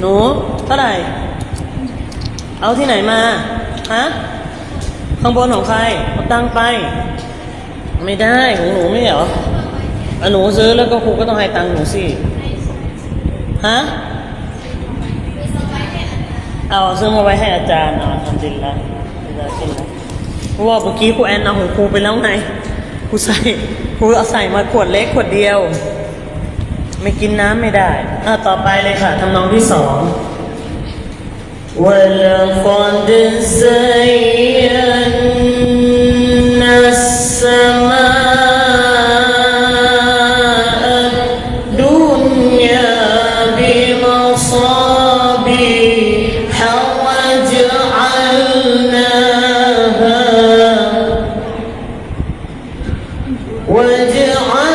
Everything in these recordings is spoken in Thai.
หนู เท่าไหร่ เอาที่ไหนมาฮะข้างบนของใครเอาตังไป ไม่ได้ของหนูไม่เหรออหนูซื้อแล้วก็ครูก็ต้องให้ตังหนูสิฮะเอาซื้อมาไว้ให้อาจารย์เอาทำจริงแล้วเพราะว่าเมื่อกี้ครูแอนเอาของครูไปแล้วไงครูใส่ครูเอาใส่มาขวดเล็กขวดเดียว ไม่กินน้ำไม่ได้อ่ะต่อไปเลยค่ะทำนองที่สอง ولقد زينا السماء الدنيا بمصابيح وجعلناها وجعلناها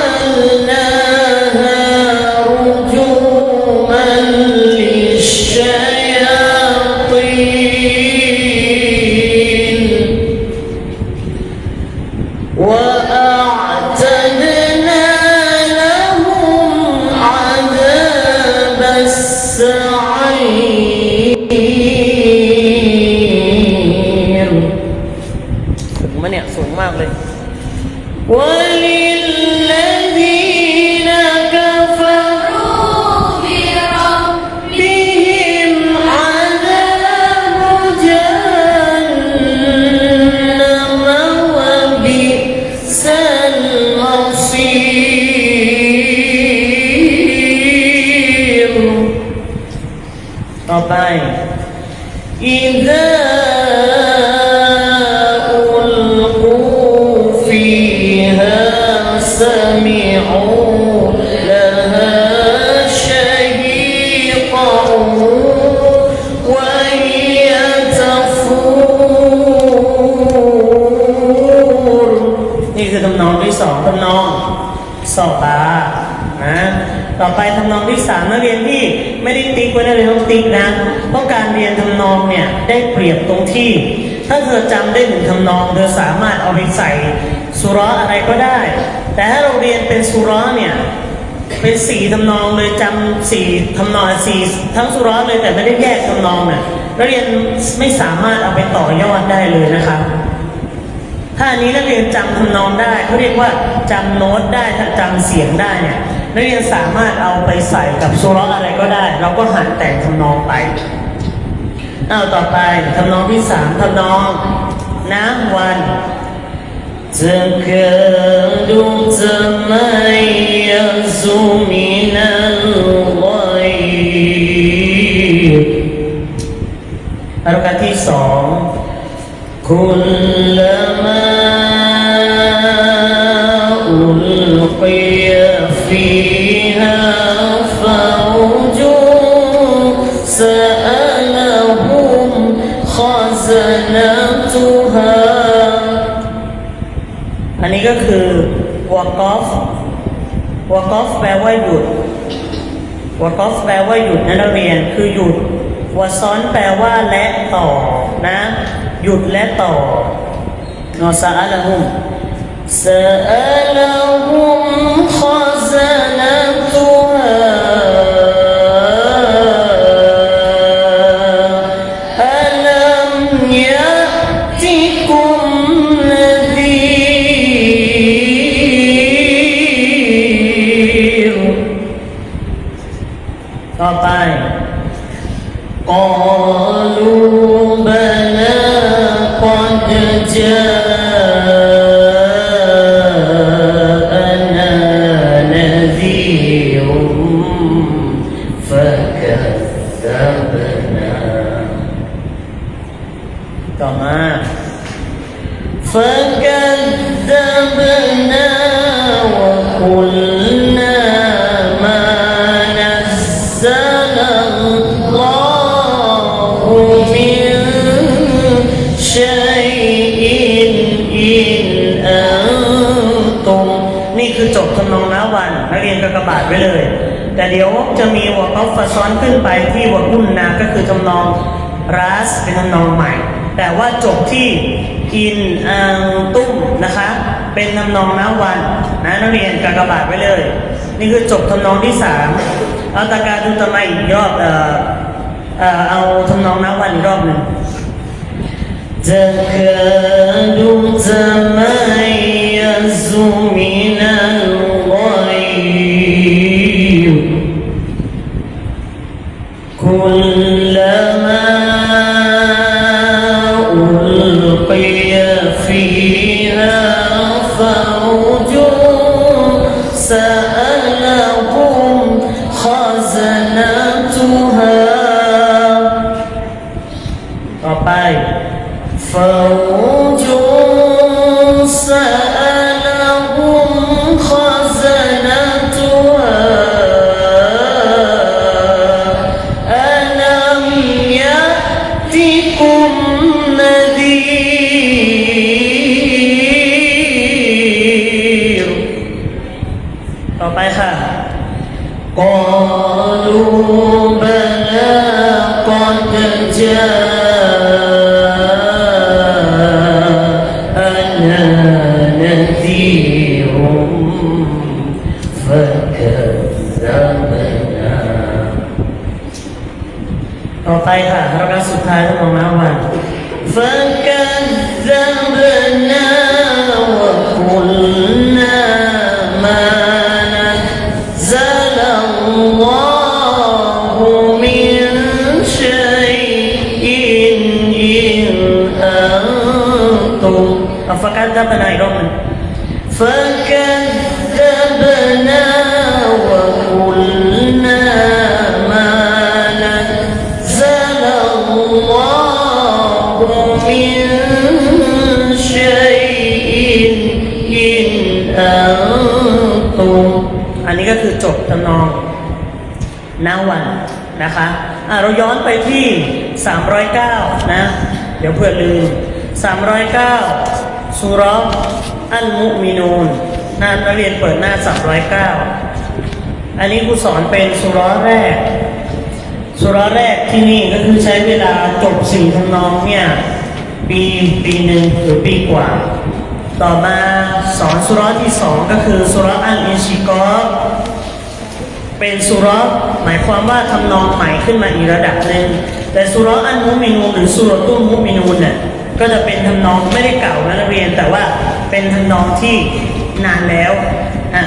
นี่คือทำนองที่สองทำนองสอบตานะต่อไปทำนองที่สามนักเรียนที่ไม่ได้ติ๊กไว้นักเรียนต้องติ๊กนะ เพราะการเรียนทำนองเนี่ยได้เปรียบตรงที่ ถ้าเธอจำได้หนึ่งทำนองเธอสามารถเอาไปใส่สุราะห์อะไรก็ได้ แต่ถ้าเราเรียนเป็นสุราะห์เนี่ยเป็นสี่ทำนองเลยจำสี่ทำนองสี่ทั้งสุราะห์เลยแต่ไม่ได้แยกทำนองเนี่ยนักเรียนไม่สามารถเอาไปต่อยอดได้เลยนะครับ ถ้าอันนี้นักเรียนจำทำนองได้เขาเรียกว่าจำโน้ตได้ถ้าจำเสียงได้เนี่ยนักเรียนสามารถเอาไปใส่กับโซลอะไรก็ได้ เราก็หัดแต่งทำนองไปเอาต่อไปทำนองที่สามทำนองน้ำวัน这个路怎么样宿命难为？阿拉卡提索，昆仑。 ألقي فيها فوج سألهم خزنتها อันนี้ก็คือวากอฟวากอฟแปลว่าหยุดวากอฟแปลว่าหยุดนะนักเรียนคือหยุดวาซ้อนแปลว่าและต่อนะ หยุดและต่อนอซาอัลฮุมซาอัลฮุมข to tay قالوا بلى قد جاءنا نذير فكذبنا تمام فكذبنا وقلنا شيء إن أنتم นี่คือจบทำนองน้าวันนักเรียนกระกบาดไว้เลย แต่เดี๋ยวจะมีวอร์กอฟซ้อนขึ้นไปที่วอร์กุนนาก็คือทำนองรัสเป็นทำนองใหม่ แต่ว่าจบที่อินอังตุ้มนะคะ เป็นทำนองน้าวันนะนักเรียนกากบาทไว้เลย นี่คือจบทำนองที่สามเอาตากาดูตะไมอีกรอบเอ่อ เอ่อเอาทำนองนับวันอีกรอบหนึ่ง تكاد تميز من الغيظ كلما ألقي فيها فوج سألهم خزنتها found فكذبناอีกรอบหนึ่ง فكذبنا وقلنا ما نزل الله من شيء إن أنتم อันนี้ก็คือจบทำนองนาวันนะคะอ่ะเราย้อนไปที่ 309 นะ เดี๋ยวเพื่อลืม 309 สุราะห์อัลมุมินูนหน้านักเรียนเปิดหน้า 309 อันนี้ครูสอนเป็นสุราะห์แรก สุราะห์แรกที่นี่ก็คือใช้เวลาจบสี่ทำนองเนี่ย ปีปีหนึ่งหรือปีกว่า ต่อมาสอนสุราะห์ที่สองก็คือสุราะห์อัลอิชิกอเป็นสุรห์หมายความว่าทำนองใหม่ขึ้นมาอีกระดับหนึ่งแต่สุราะห์อันมุมินูนหรือสุราะห์ตุ้มมุมินูนเนี่ย ก็จะเป็นทำนองไม่ได้เก่านะนักเรียนแต่ว่าเป็นทำนองที่นานแล้วอ่า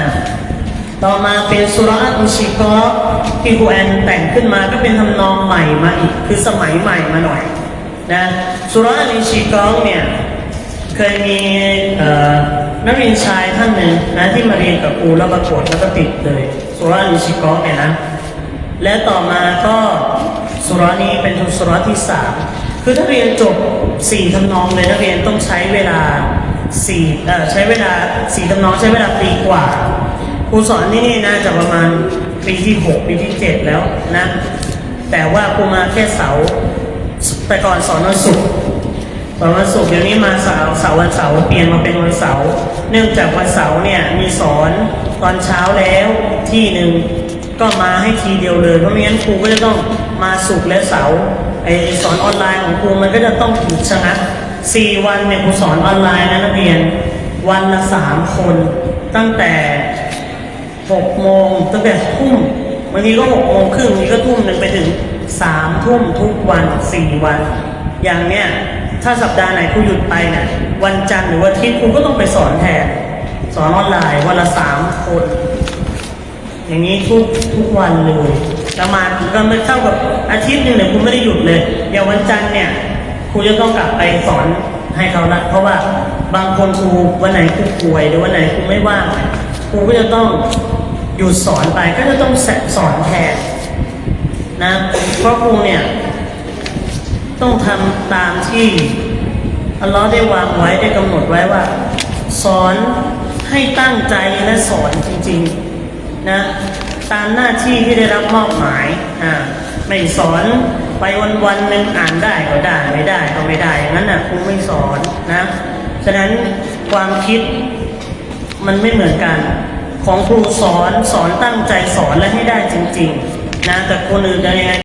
ต่อมาเป็นสุราอันชิกอที่ครูแอนแต่งขึ้นมาก็เป็นทำนองใหม่มาอีกคือสมัยใหม่มาหน่อยนะสุราอันชิกอเนี่ยเคยมีนักเรียนชายท่านหนึ่งนะที่มาเรียนกับครูแล้วประกวดแล้วก็ติดเลยสุราอันชิกอเนี่ยนะและต่อมาก็สุรานี้เป็นสุราที่สามคือถ้าเรียนจบ สี่ทำนองเลยนักเรียนต้องใช้เวลาสี่เอ่อใช้เวลาสี่ทำนองใช้เวลาปีกว่าครูสอนที่นี่น่าจะประมาณปีที่หกปีที่เจ็ดแล้วนะ แต่ว่าครูมาแค่เสาแต่ก่อนสอนวันศุกร์สอนวันศุกร์เดี๋ยวนี้มาเสาร์เสาร์วันเสาร์เปลี่ยนมาเป็นวันเสาร์เนื่องจากวันเสาร์เนี่ยมีสอนตอนเช้าแล้วที่หนึ่งก็มาให้ทีเดียวเลยเพราะไม่งั้นครูก็จะต้องมาศุกร์และเสาร์ไอ อนออนไลน์ของครูมันก็จะต้องถูกชะงักสี่วันเนี่ยครูสอนออนไลน์นะนักเรียน วันละสามคน ตั้งแต่หกโมงตั้งแต่ทุ่มบางทีก็หกโมงครึ่งบางทีก็ทุ่มหนึ่งไปถึงสามทุ่มทุกวันสี่วัน อย่างเนี้ยถ้าสัปดาห์ไหนครูหยุดไปเนี่ยวันจันทร์หรือวันอาทิตย์ครูก็ต้องไปสอนแทนสอนออนไลน์วันละสามคน อย่างนี้ทุกทุกวันเลย ประมาณก็ไม่เท่ากับอาทิตย์หนึ่งเนี่ยคุณไม่ได้หยุดเลยอย่างวันจันทร์เนี่ยครูจะต้องกลับไปสอนให้เขาละเพราะว่าบางคนครูวันไหนครูป่วยหรือวันไหนครูไม่ว่างครูก็จะต้องหยุดสอนไปก็จะต้องสอนแทนนะเพราะครูเนี่ยต้องทำตามที่อัลลอฮ์ได้วางไว้ได้กำหนดไว้ว่า สอนให้ตั้งใจและสอนจริงๆนะ ตามหน้าที่ที่ได้รับมอบหมายอ่าไม่สอนไปวันวันๆหนึ่งอ่านได้ก็ได้ไม่ได้ก็ไม่ได้อย่างนั้นน่ะครูไม่สอนนะ ฉะนั้นความคิดมันไม่เหมือนกัน ของครูสอนสอนตั้งใจสอนและให้ได้จริง ๆ นะแต่คนอื่นจะยังไง